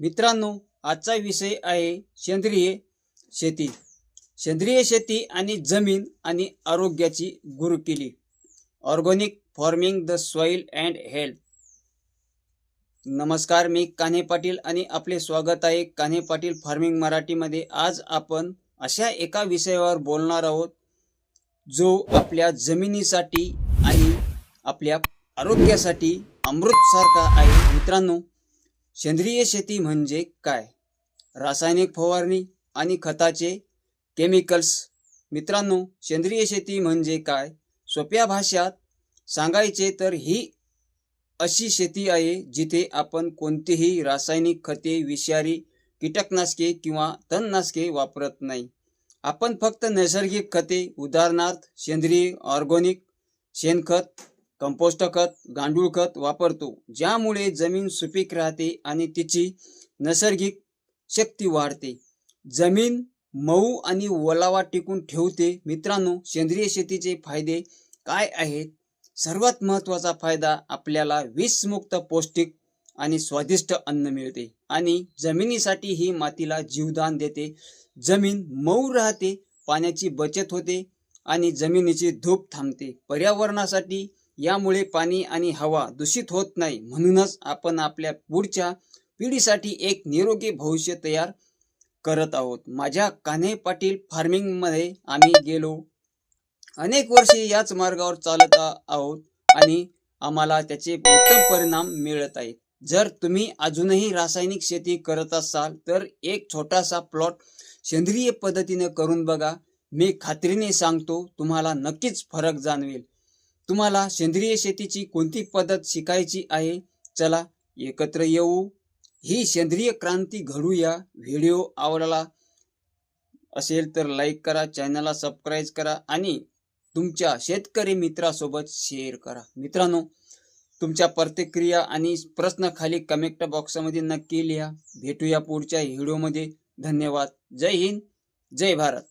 मित्रांनो आजचा विषय आहे सेंद्रिय शेती. सेंद्रिय शेती आणि जमीन आणि आरोग्याची गुरुकिली organic farming the soil and health नमस्कार मी कान्हे पाटील आणि आपले स्वागत आहे कान्हे पाटील फार्मिंग मराठीमध्ये. आज आपण अशा एका विषयावर बोलणार आहोत जो आपल्या जमिनीसाठी आणि आपल्या आरोग्यासाठी अमृतसारखा आहे. मित्रांनो सेंद्रिय शेती म्हणजे काय? रासायनिक फवारणी आणि खताचे केमिकल्स मित्रांनो सेंद्रिय शेती म्हणजे काय? सोप्या भाषात सांगायचे तर ही अशी शेती आहे जिथे आपण कोणतीही रासायनिक खते विषारी कीटकनाशके किंवा तणनाशके वापरत नाही. आपण फक्त नैसर्गिक खते उदाहरणार्थ सेंद्रिय ऑर्गॅनिक शेणखत कंपोस्ट खत गांडूळ खत वापरतो ज्यामुळे जमीन सुपीक राहते आणि तिची नैसर्गिक शक्ती वाढते. जमीन मऊ आणि ओलावा टिकून ठेवते. मित्रांनो सेंद्रिय शेतीचे फायदे काय आहेत? सर्वात महत्त्वाचा फायदा आपल्याला विषमुक्त पौष्टिक आणि स्वादिष्ट अन्न मिळते आणि जमिनीसाठी ही मातीला जीवदान देते. जमीन मऊ राहते पाण्याची बचत होते आणि जमिनीची धूप थांबते. पर्यावरणासाठी यामुळे पाणी आणि हवा दूषित होत नाही. म्हणूनच आपण आपल्या पुढच्या पिढीसाठी एक निरोगी भविष्य तयार करत आहोत. माझ्या कान्हे पाटील फार्मिंगमध्ये आम्ही गेलो. अनेक वर्षे याच मार्गावर चालत आहोत आणि आम्हाला त्याचे उत्तम परिणाम मिळत आहेत. जर तुम्ही अजूनही रासायनिक शेती करत असाल तर एक छोटासा प्लॉट सेंद्रिय पद्धतीने करून बघा. मी खात्रीने सांगतो तुम्हाला नक्कीच फरक जाणवेल. तुम्हाला सेंद्रिय शेतीची कोणती पद्धत शिकायची आहे? चला एकत्र येऊ. ही सेंद्रिय क्रांती घडूया. व्हिडिओ आवडला असेल तर लाईक करा चॅनलला सबस्क्राईब करा आणि तुमच्या शेतकरी मित्रासोबत शेअर करा. मित्रांनो तुमच्या प्रतिक्रिया आणि प्रश्न खाली कमेंट बॉक्समध्ये नक्की लिहा. भेटूया पुढच्या व्हिडिओमध्ये धन्यवाद. जय हिंद. जय भारत.